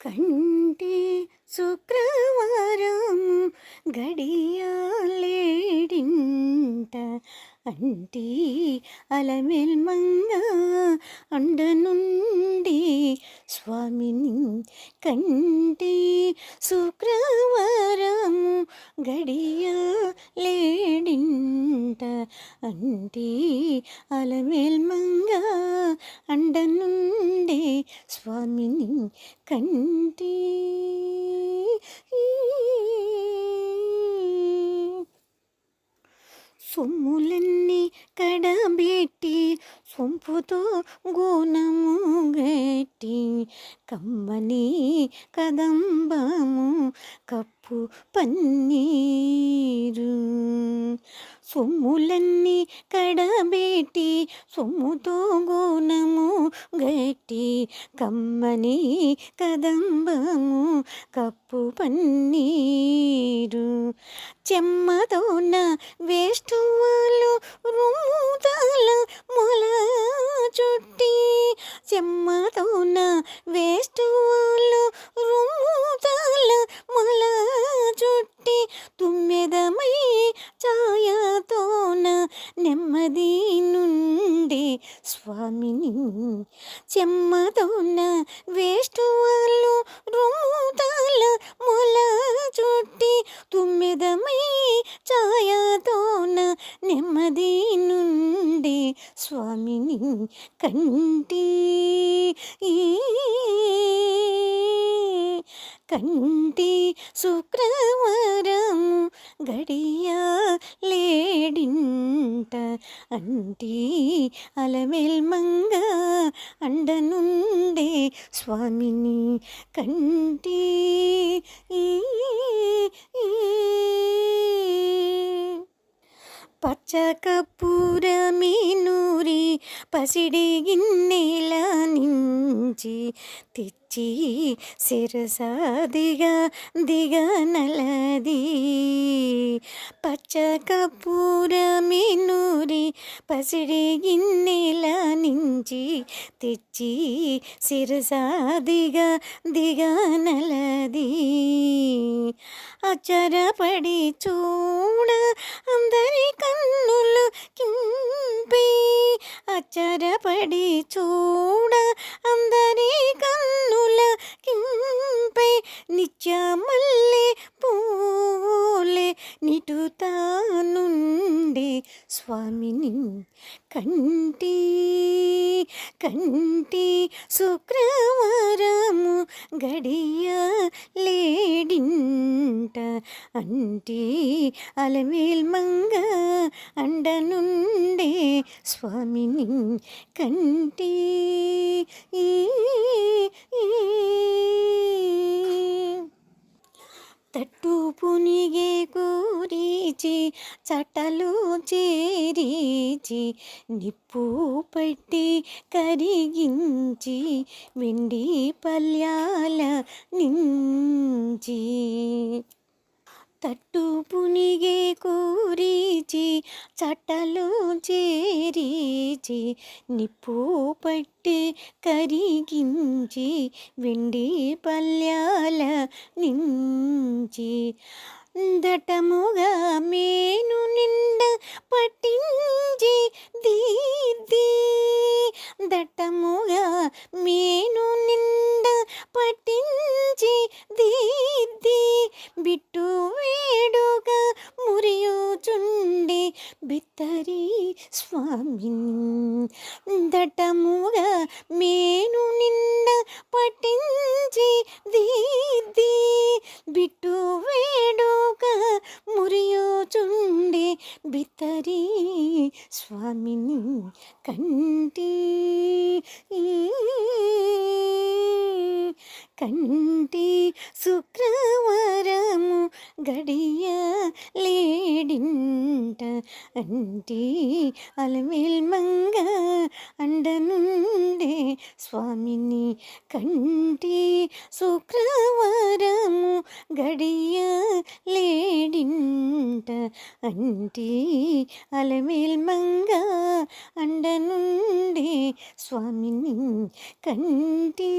కంటే శుక్రవారం గడియాలేడింట అంటి అలమెల్మంగ అండ నుండి స్వామిని కంటి శుక్రవారం గడియాలేడింట అంటి అలమెల్మంగ అండ నుండి స్వామిని కంటే సొంపుతో గోనము గట్టి కమ్మని కదంబము కప్పు పన్నీరు. సొమ్ములన్నీ కడబెట్టి సొమ్ముతో గోనము గట్టి కమ్మని కదంబము కప్పు పన్నీరు. చెమ్మతోన వేష్టువాలు రుమ్ముతాల మొల చుట్టి చెమ్మతోన వేష్టువాలు రుమ్ముతాల మొల చుట్టి తుమ్మెదమై ఛాయతోన నెమ్మది నుండి స్వామిని. చెమ్మతోన వేష్టువాళ్ళు రుమ్ముతాల మొల కంటి కంటి శుక్రవారం గడియ లేడింట అంటి అలమెల్మంగ మంగ అండనుండే స్వామిని కంటి పచ్చ కప్పూర పసిడి గిన్నెల నుంచి తెచ్చి శిరసాదిగా దిగనలది పచ్చ కప్పూర మీనూరి పసిడి గిన్నెల నుంచి తెచ్చి శిరసాదిగా దిగనలది అచరపడి చూడ అచరపడి చూడ అందరి కన్నుల కింపై నిత్యమల్లె పూలే నిటుతానుండే స్వామిని కంటి కంటి శుక్రవారము గడియ లేడింట అంటే అలమేల్మంగ అండ అండనుండే స్వామిని కంటి. తట్టు పునిగే కూరీచి చటలు చేరీచి నిప్పు పట్టి కరిగించి వెండి పల్యాల నించి. తట్టు పునిగే కూరిచి చట్టలు చేరిచి నిప్పు పట్టి కరిగించి వెండి పల్యాల నించి. దటముగా మేను నిండ పట్టించి దీది దట్టముగా మేను స్వామిని దటముగా మేను నిండ పఠించి దీది బిట్టు వేడుక మురియోచుండే బిత్తరి స్వామిని కంటి. ఈ కంటి శుక్రవారము గడియ లేడింట అంటి అలమేల్మంగ అండ నుండే స్వామిని కంటి శుక్రవారము గడియ లేడింట అంటి అలమేల్మంగ అండ నుండే స్వామిని కంటి